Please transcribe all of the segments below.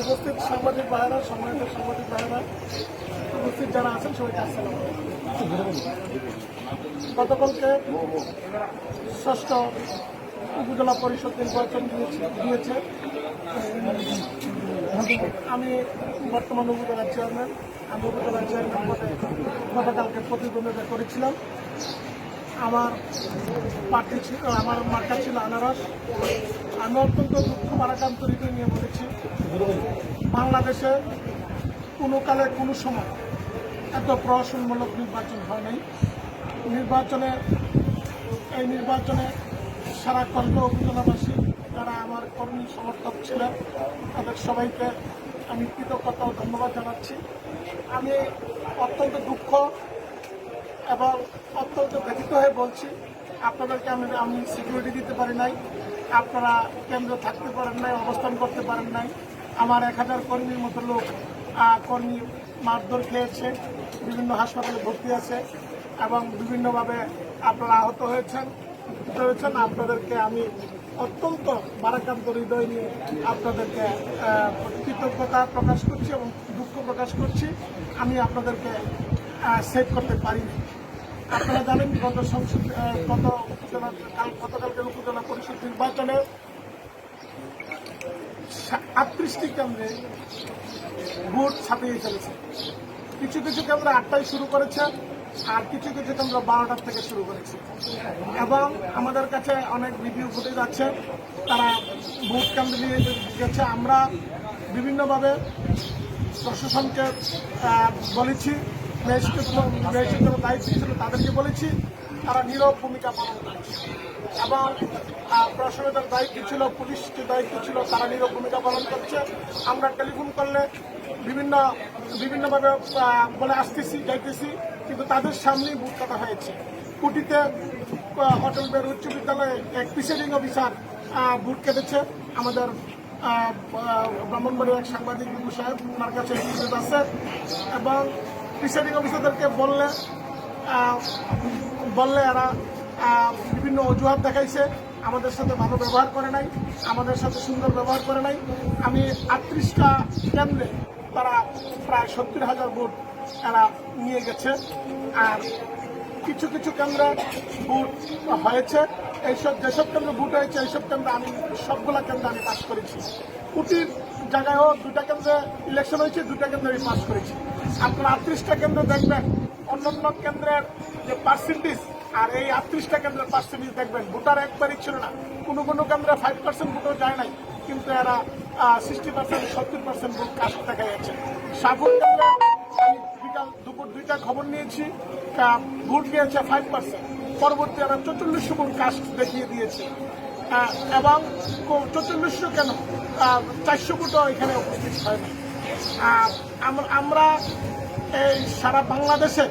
উপস্থিত সাংবাদিক ভাইরা সম্মানিত সাংবাদিক ভাইরা উপস্থিত যারা আছেন, সবাইকে আসসালাম গতকালকে ষষ্ঠ উপজেলা পরিষদ নির্বাচন দিয়েছে আমি বর্তমান উপজেলার চেয়ারম্যান আমি উপজেলার চেয়ারম্যান পদে গতকালকে প্রতিদ্বন্দ্বিতা করেছিলাম। আমার পার্টি ছিল, আমার মার্কা ছিল আনারস। আমি অত্যন্ত দুঃখ মারাকান্ত হৃদয় নিয়ে বলেছি। বাংলাদেশে কোনো কালে, কোনো সময় এত প্রহসনমূলক নির্বাচন হয় নাই। নির্বাচনে, এই নির্বাচনে সারা কল্প উপজেলাবাসী যারা আমার কর্মী সমর্থক ছিলেন, তাদের সবাইকে আমি কৃতজ্ঞতা ও ধন্যবাদ জানাচ্ছি। আমি অত্যন্ত দুঃখ এবং অত্যন্ত ব্যথিত হয়ে বলছি আপনাদেরকে আমি আমি সিকিউরিটি দিতে পারি নাই, আপনারা কেন্দ্রে থাকতে পারেন নাই, অবস্থান করতে পারেন নাই। আমার এক হাজার কর্মীর মতো লোক কর্মী মারধর খেয়েছে, বিভিন্ন হাসপাতালে ভর্তি আছে এবং বিভিন্নভাবে আপনারা আহত হয়েছেন হয়েছেন। আপনাদেরকে আমি অত্যন্ত বারাকান্ত হৃদয় নিয়ে আপনাদেরকে কৃতজ্ঞতা প্রকাশ করছি এবং দুঃখ প্রকাশ করছি। আমি আপনাদেরকে সেভ করতে পারিনি। আপনারা জানেন গত সংসদ গত উপজেলা, কাল গতকালকের উপজেলা পরিষদ নির্বাচনে আটত্রিশটি কেন্দ্রে ভোট ছাপিয়ে ফেলেছে। কিছু কিছু কেন্দ্র আটটায় শুরু করেছে আর কিছু কিছু কেন্দ্র বারোটার থেকে শুরু করেছে। এবং আমাদের কাছে অনেক ভিডিও ফুটেজ আছে, তারা ভোট কেন্দ্র নিয়ে গেছে। আমরা বিভিন্নভাবে প্রশাসনকে বলেছি ম্যাজিস্ট্রেট ম্যাজিস্ট্রেটের দায়িত্ব ছিল তাদেরকে বলেছি, তারা নীরব ভূমিকা পালন করছে। এবং প্রশাসনের দায়িত্ব ছিল, পুলিশ যে দায়িত্ব ছিল, তারা নীরব ভূমিকা পালন করছে। আমরা টেলিফোন করলে বিভিন্ন, বিভিন্নভাবে বলে আসতেছি, যাইতেছি, কিন্তু তাদের সামনেই বুট কাটা হয়েছে। কুটিতে হোটেল বের উচ্চ বিদ্যালয়ে এক প্রিসাইডিং অফিসার বুট কেটেছে। আমাদের ব্রাহ্মণবাড়ির এক সাংবাদিক সাহেব, ওনার কাছে আছে। এবং প্রিসাইডিং অফিসারদেরকে বললে বললে এরা বিভিন্ন অজুহাত দেখাইছে। আমাদের সাথে ভালো ব্যবহার করে নাই, আমাদের সাথে সুন্দর ব্যবহার করে নাই। আমি আটত্রিশটা কেন্দ্রে তারা প্রায় সত্তর হাজার ভোট এরা নিয়ে গেছে। আর কিছু কিছু কেন্দ্রে ভোট হয়েছে। এইসব যেসব কেন্দ্রে ভোট হয়েছে, এইসব কেন্দ্রে আমি, সবগুলা কেন্দ্রে আমি পাস করেছি। কুটির জায়গায়ও দুটা কেন্দ্রে ইলেকশন হয়েছে, দুটা কেন্দ্রে আমি পাস করেছি। আপনারা আটত্রিশটা কেন্দ্র দেখবেন, অন্যান্য কেন্দ্রের যে পার্সেন্টেজ আর এই আটত্রিশটা কেন্দ্রের পার্সেন্টেজ দেখবেন। ভোটার একবারই ছিল না। কোনো কোনো কেন্দ্রে ফাইভ পার্সেন্ট ভোটও যায় নাই, কিন্তু এরা সিক্সটি পার্সেন্ট সত্তর পার্সেন্ট ভোট কাস্ট দেখা যাচ্ছে। আমি বিকাল দুপুর দুইটা খবর নিয়েছি ভোট দিয়েছে ফাইভ পার্সেন্ট পরবর্তী এরা চতুর্লিশশো ভোট কাস্ট দেখিয়ে দিয়েছে। এবং চতুর্লিশশো কেন? চারশো ভোটও এখানে উপস্থিত হয় না আমরা, এই সারা বাংলাদেশে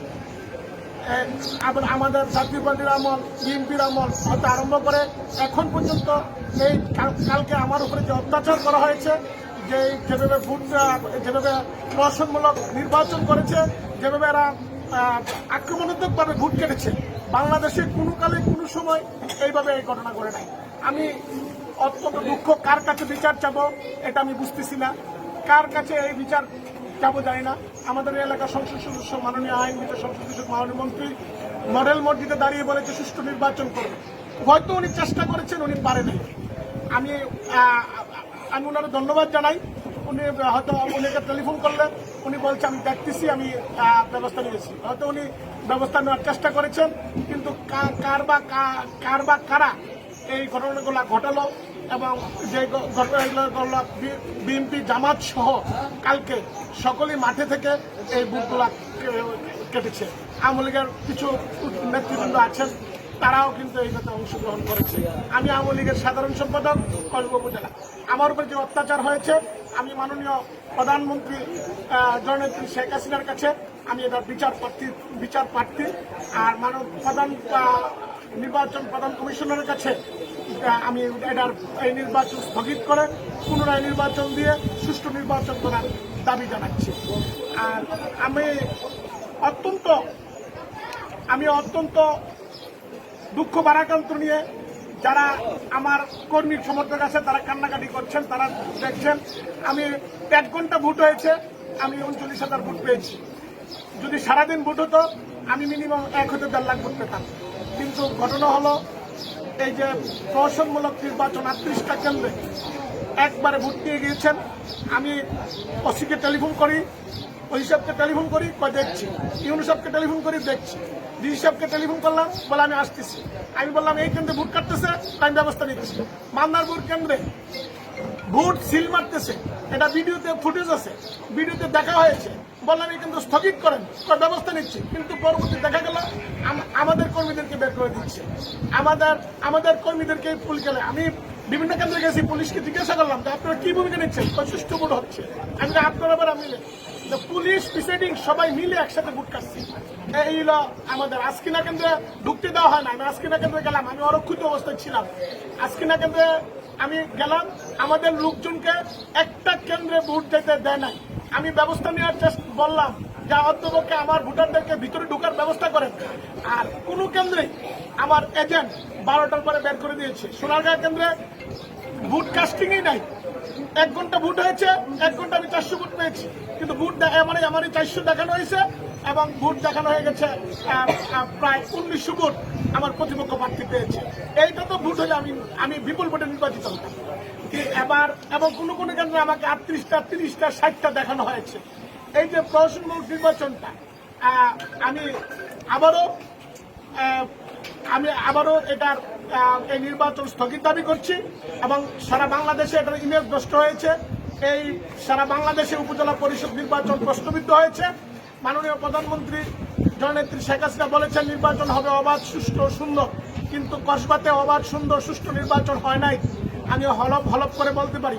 আমাদের জাতীয় পার্টির আমল, বিএনপির আমল হতে আরম্ভ করে এখন পর্যন্ত এই কাল- কালকে আমার উপরে যে অত্যাচার করা হয়েছে, যে যেভাবে ভোট যেভাবে প্রশাসনমূলক নির্বাচন করেছে, যেভাবে এরা আক্রমণাত্মকভাবে ভোট কেটেছে, বাংলাদেশে কোনো কালে কোনো সময় এইভাবে এই ঘটনা ঘটে নাই। আমি অত্যন্ত দুঃখ, কার কাছে বিচার চাবো, এটা আমি বুঝতেছি না। কার কাছে এই বিচার যাব জানি না। আমাদের এলাকার সংসদ সদস্য, মাননীয় আইন বিচার সংসদ সদস্য, মাননীয় মন্ত্রী মডেল মসজিদে দাঁড়িয়ে বলেছে, সুষ্ঠু নির্বাচন করবে হয়তো উনি চেষ্টা করেছেন, উনি পারেনি। আমি আমি ওনার ধন্যবাদ জানাই। উনি, হয়তো উনিকে টেলিফোন করলেন। উনি বলছে, আমি দেখতেছি, আমি ব্যবস্থা নিয়েছি। হয়তো উনি ব্যবস্থা নেওয়ার চেষ্টা করেছেন, কিন্তু কার বা কার বা কারা এই ঘটনাগুলো ঘটালো এবং যে ঘটনাগুলো ঘটলো বিএনপি জামাত সহ কালকে সকলেই মাঠে থেকে এই বুথগুলা কে- কেটেছে। আওয়ামী লীগের কিছু নেতৃবৃন্দ আছেন, তারাও কিন্তু এই এইটাতে অংশগ্রহণ করেছে। আমি আওয়ামী লীগের সাধারণ সম্পাদক কল্প উপজেলা। আমার উপর যে অত্যাচার হয়েছে, আমি মাননীয় প্রধানমন্ত্রী জননেত্রী শেখ হাসিনার কাছে আমি এটা বিচার প্রার্থী বিচার প্রার্থী, আর মানব প্রধান নির্বাচন প্রধান কমিশনারের কাছে আমি এটার এই নির্বাচন স্থগিত করে পুনরায় নির্বাচন দিয়ে সুষ্ঠু নির্বাচন করার দাবি জানাচ্ছি। আর আমি অত্যন্ত আমি অত্যন্ত দুঃখ বারাকান্ত নিয়ে যারা আমার কর্মী সমর্থক আছে, তারা কান্নাকাটি করছেন, তারা দেখছেন। আমি এক ঘণ্টা ভোট হয়েছে, আমি উনচল্লিশ হাজার ভোট পেয়েছি। যদি সারাদিন ভোট হতো, আমি মিনিমাম এক হতে দেড় লাখ ভোট পেতাম। কিন্তু ঘটনা হলো এই যে প্রহসনমূলক নির্বাচন আটত্রিশটা কেন্দ্রে একবারে ভোট দিয়ে গিয়েছেন। আমি ওসিকে টেলিফোন করি ওই হিসাবকে টেলিফোন করি দেখছি। ইউনিসেফকে টেলিফোন করি, দেখছি। সাহেবকে টেলিফোন করলাম, বলে আমি আসতেছি। আমি বললাম, এই কেন্দ্রে ভোট কাটতেছে আমি ব্যবস্থা নিতেছি। মান্দারপুর কেন্দ্রে ভোট সিল মারতেছে। এটা ভিডিওতে ফুটেজ আছে। ভিডিওতে দেখা হয়েছে। বললাম এই কিন্তু স্থগিত করেন ব্যবস্থা নিচ্ছি। কিন্তু পরবর্তী দেখা গেল আমাদের কর্মীদেরকে বের করে দিচ্ছে। আমাদের আমাদের কর্মীদেরকে পুল গেলে আমি বিভিন্ন কেন্দ্রে গেছি, পুলিশকে জিজ্ঞাসা করলাম যে আপনারা কি ভূমিকা নিচ্ছেন? সুষ্ঠু ভোট হচ্ছে। আমি আপনারা আবার মিলে। পুলিশ, প্রিসাইডিং সবাই মিলে একসাথে ভোট কাটছি। এই হলো আমাদের আজকিনা কেন্দ্রে ঢুকতে দেওয়া হয় না। আমি আজকিনা কেন্দ্রে গেলাম। আমি অরক্ষিত অবস্থায় ছিলাম। আজকিনা কেন্দ্রে আমি গেলাম, আমাদের লোকজনকে একটা কেন্দ্রে ভোট দিতে দেয় নাই। আমি ব্যবস্থা নেওয়ার চেষ্টা বললাম, যা অন্তপক্ষে আমার ভোটারদেরকে ভিতরে ঢোকার ব্যবস্থা করেন। আর কোনো কেন্দ্রে আমার এজেন্ট বারোটার পরে বের করে দিয়েছে। সোনারগাঁ কেন্দ্রে ভোট কাস্টিংই নাই। এক ঘণ্টা ভোট হয়েছে, এক ঘণ্টা আমি চারশো ভোট পেয়েছি। কিন্তু ভোট মানে আমারই চারশো দেখানো হয়েছে। এবং ভোট দেখানো হয়ে গেছে প্রায় উনিশশো ভোট আমার প্রতিপক্ষ প্রার্থী পেয়েছে। এইটা তো ভোট হলে আমি আমি বিপুল ভোটে নির্বাচিত হতাম। এবার, এবং কোনো কোনো কেন্দ্রে আমাকে আটত্রিশটা, তিরিশটা, ষাটটা দেখানো হয়েছে। এই যে প্রহসনমূলক নির্বাচনটা আমি আবারও আমি আবারও এটার এই নির্বাচন স্থগিত দাবি করছি, এবং সারা বাংলাদেশে এটার ইমেজ নষ্ট হয়েছে। এই সারা বাংলাদেশে উপজেলা পরিষদ নির্বাচন প্রশ্নবিদ্ধ হয়েছে। মাননীয় প্রধানমন্ত্রী জননেত্রী শেখ হাসিনা বলেছেন নির্বাচন হবে অবাধ সুষ্ঠু সুন্দর কিন্তু কসবাতে অবাধ সুন্দর সুষ্ঠু নির্বাচন হয় নাই। আমি হলপ হলপ করে বলতে পারি।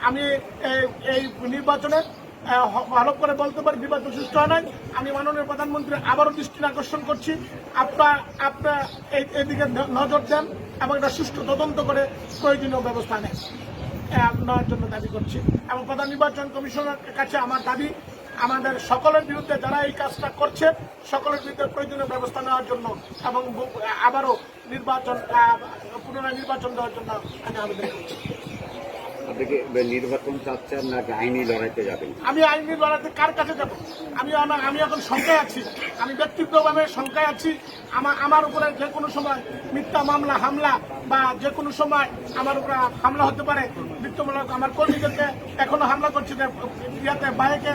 আমি এই- নির্বাচনে আহ, হ- করে বলতে পারি নির্বাচন সুষ্ঠু হয় নাই। আমি মাননীয় প্রধানমন্ত্রী আবারও দৃষ্টি আকর্ষণ করছি। আপনার আপনার এদিকে নজর দেন এবং এটা সুষ্ঠু তদন্ত করে প্রয়োজনীয় ব্যবস্থা নেন। নেওয়ার জন্য দাবি করছি। এবং প্রধান নির্বাচন কমিশনের কাছে আমার দাবি আমাদের সকলের বিরুদ্ধে যারা এই কাজটা করছে, সকলের বিরুদ্ধে প্রয়োজনীয় ব্যবস্থা নেওয়ার জন্য এবং আবারও নির্বাচন পুনরায় নির্বাচন দেওয়ার জন্য আমি আবেদন করছি। নির্বাচন চাচ্ছেন নাকি আইনি লড়াইতে যাবেন। আমি আইনি লড়াইতে কার কাছে যাব? আমি আমি এখন শঙ্কায় আছি। আমি ব্যক্তিগতভাবে শঙ্কায় আছি। আমার আমার উপরে যে কোনো সময় মিথ্যা মামলা, হামলা বা যে কোনো সময় আমার উপরে হামলা হতে পারে মৃত্যুমূলক আমার কর্মীদেরকে এখনও হামলা করছে ইয়াতে বাইকে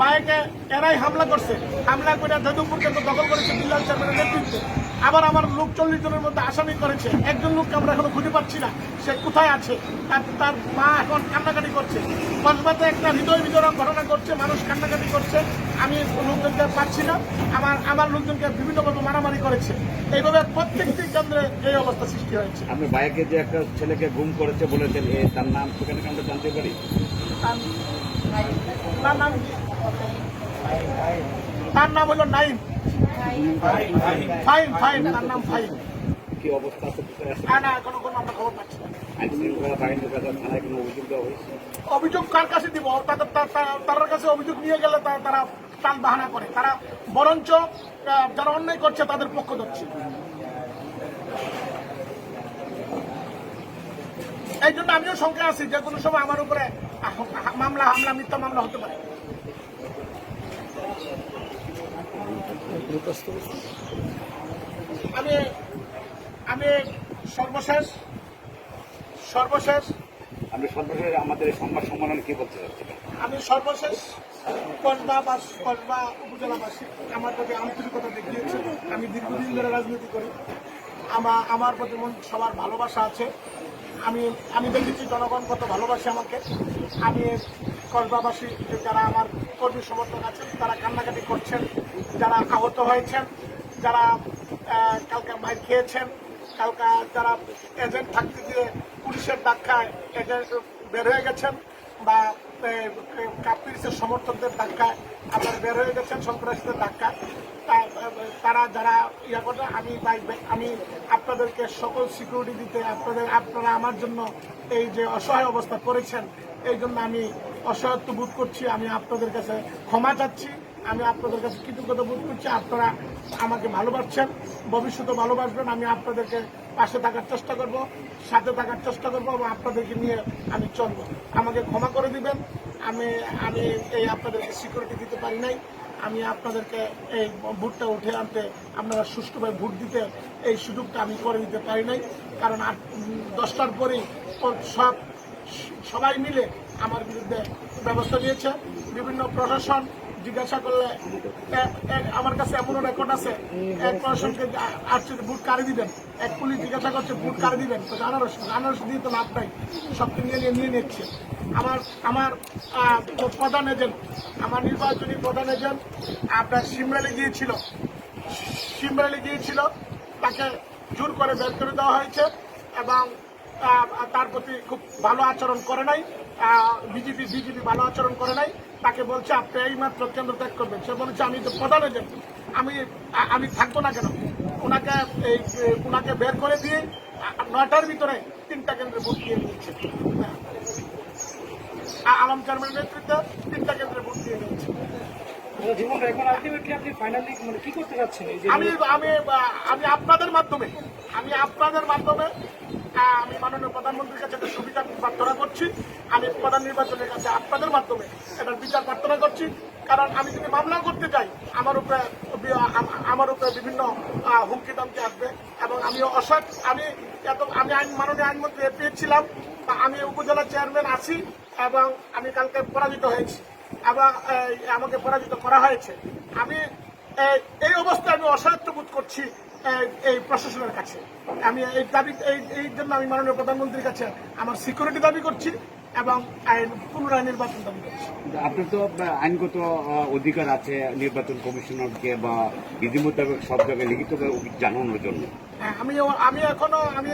বাইকে এরাই হামলা করছে। হামলা করে যদুপুর কেন্দ্র দখল করেছে বিল্লাল চেয়ারম্যানের নেতৃত্বে। আবার আমার লোক চল্লিশ জনের মধ্যে আসামি করেছে। একজন লোককে আমরা এখনও খুঁজে পাচ্ছি না। সে কোথায় আছে? তার তার মা এখন কান্নাকাটি করছে। কসবাতে একটা হৃদয় বিতরণ ঘটনা করছে মানুষ কান্নাকাটি করছে। আমি লোকজনকে পাচ্ছি না। আমার আমার লোকজনকে বিভিন্নভাবে মারামারি করেছে। এইভাবে প্রত্যেকটি কেন্দ্রে এই অবস্থা সৃষ্টি হয়েছে। আপনি বাইকে যে একটা ছেলেকে গুম করেছে বলেছেন এ তার নাম সেখানে আমরা জানতে পারি? তার নাম কি? তার নাম হলো নাইম। ফাইন ফাইন তার নাম ফাইন। কি অবস্থা না না এখনও কোনো আমরা খবর পাচ্ছি অভিযোগ কার কাছে দিব? তাদের তার কাছে অভিযোগ নিয়ে গেলে তারা টাল বাহানা করে। তারা বরঞ্চ যারা অন্যায় করছে তাদের পক্ষ ধরছে। এই জন্য আমিও শঙ্কায় আছি যে কোনো সময় আমার উপরে মামলা হামলা মিথ্যা মামলা হতে পারে। আমি আমি সর্বশেষ সর্বশেষ। আপনি সর্বশেষ আমাদের এই সংবাদ সম্মেলনে কি বলতে চাচ্ছিলেন আমি সর্বশেষ কসবা বা কসবা উপজেলাবাসী আমার প্রতি আন্তরিকতা দেখিয়েছে। আমি দীর্ঘদিন ধরে রাজনীতি করি। আমার আমার প্রতি সবার ভালোবাসা আছে। আমি আমি দেখেছি জনগণ কত ভালোবাসে আমাকে। আমি কসবাবাসী যারা আমার কর্মী সমর্থক আছেন, তারা কান্নাকাটি করছেন, যারা আহত হয়েছেন, যারা কালকে মাইর খেয়েছেন, কালকা যারা এজেন্ট থাকতে গিয়ে পুলিশের ধাক্কায় এজেন্ট বের হয়ে গেছেন বা কাপিরিসের সমর্থকদের ধাক্কায় আপনারা বের হয়ে গেছেন, সন্ত্রাসীদের ধাক্কায়। তারা যারা ইয়া করে আমি আমি আপনাদেরকে সকল সিকিউরিটি দিতে, আপনাদের আপনারা আমার জন্য এই যে অসহায় অবস্থা করেছেন, এই জন্য আমি অসহায়ত্ব বোধ করছি, আমি আপনাদের কাছে ক্ষমা চাচ্ছি, আমি আপনাদের কাছে কৃতজ্ঞতা বোধ করছি, আপনারা আমাকে ভালোবাসছেন, ভবিষ্যতে ভালোবাসবেন, আমি আপনাদেরকে পাশে থাকার চেষ্টা করব, সাথে থাকার চেষ্টা করব এবং আপনাদেরকে নিয়ে আমি চলবো। আমাকে ক্ষমা করে দিবেন, আমি আমি এই আপনাদেরকে সিকিউরিটি দিতে পারি নাই। আমি আপনাদেরকে এই ভোটটা উঠে আনতে আপনারা সুষ্ঠুভাবে ভোট দিতে এই সুযোগটা আমি করে দিতে পারি নাই। কারণ আট দশটার পরেই সব, সবাই মিলে আমার বিরুদ্ধে ব্যবস্থা নিয়েছে। বিভিন্ন প্রশাসন জিজ্ঞাসা করলে আমার কাছে এমনও রেকর্ড আছে। এক প্রশাসনকে আসছে বুট কারে দিবেন? এক পুলিশ জিজ্ঞাসা করছে বুট কারে দিবেন? তো আনারস আনারস দিয়ে তো লাভ নাই। সবকে নিয়ে নিয়ে নিয়ে নিচ্ছে। আমার আমার প্রধান এজেন্ট আমার নির্বাচনী প্রধান এজেন্ট আপনার সিমরালি গিয়েছিল। সিমরালি গিয়েছিল, তাকে জোর করে বের করে দেওয়া হয়েছে এবং তার প্রতি খুব ভালো আচরণ করে নাই। বিজেপি বিজেপি ভালো আচরণ করে নাই। তাকে বলছে আপনি এই মাত্র কেন্দ্র ত্যাগ করবেন। সে বলছে আমি তো প্রধান এজেন্ট। আমি আমি থাকব না কেন? ওনাকে এই ওনাকে বের করে দিয়ে নয়টার ভিতরে তিনটা কেন্দ্রে ভোট দিয়ে নিয়েছে আলম চেয়ারম্যানের নেতৃত্বে তিনটা কেন্দ্রে ভোট দিয়ে নিয়েছে জীবন এখন আলটিমেটলি আপনি ফাইনালি মানে আমি আমি আমি আপনাদের মাধ্যমে আমি আপনাদের মাধ্যমে আমি মাননীয় প্রধানমন্ত্রীর কাছে একটা সুবিধা প্রার্থনা করছি। আমি প্রধান নির্বাচনের কাছে আপনাদের মাধ্যমে বিচার প্রার্থনা করছি। কারণ আমি যদি মামলা করতে চাই আমার উপরে আমার উপরে বিভিন্ন হুমকি দামকি আসবে। এবং আমি অসৎ। আমি এত আমি আইন, মাননীয় আইনমন্ত্রী পেয়েছিলাম আমি উপজেলা চেয়ারম্যান আছি এবং আমি কালকে পরাজিত হয়েছি। এবং আমাকে পরাজিত করা হয়েছে। আমি এই- অবস্থায় আমি অসহায়ত্ব বোধ করছি এই- প্রশাসনের কাছে। আমি এই দাবি, এই জন্য আমি মাননীয় প্রধানমন্ত্রীর কাছে আমার সিকিউরিটি দাবি করছি। এবং আইন পুনরায় নির্বাচন দাবি করছি। আপনার তো আইনগত অধিকার আছে নির্বাচন কমিশনারকে বা বিধি মোতাবেক সব জায়গায় লিখিতভাবে জানানোর জন্য। হ্যাঁ, আমি আমি এখনও আমি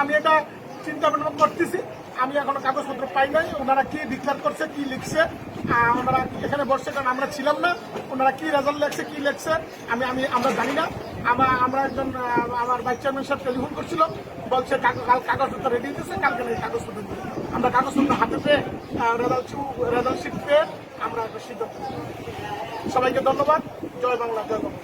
আমি এটা চিন্তা ভাবনা করতেছি। আমি এখনও কাগজপত্র পাই নাই ওনারা কি ডিক্লার করছে কি লিখছে ওনারা এখানে বসছে কারণ আমরা ছিলাম না ওনারা কি রেজাল্ট লেখছে কি লিখছে আমি আমি আমরা জানি না। আমরা আমরা একজন আমার ভাইস চেয়ারম্যান সাহেব টেলিফোন করছিল বলছে কাগজপত্র রেডি দিতেছে কালকে কাগজপত্র। আমরা কাগজপত্র হাতে পেয়ে রেজাল্ট রেজাল্ট শিট পেয়ে আমরা সিদ্ধান্ত সবাইকে ধন্যবাদ। জয় বাংলা জয় বাংলা।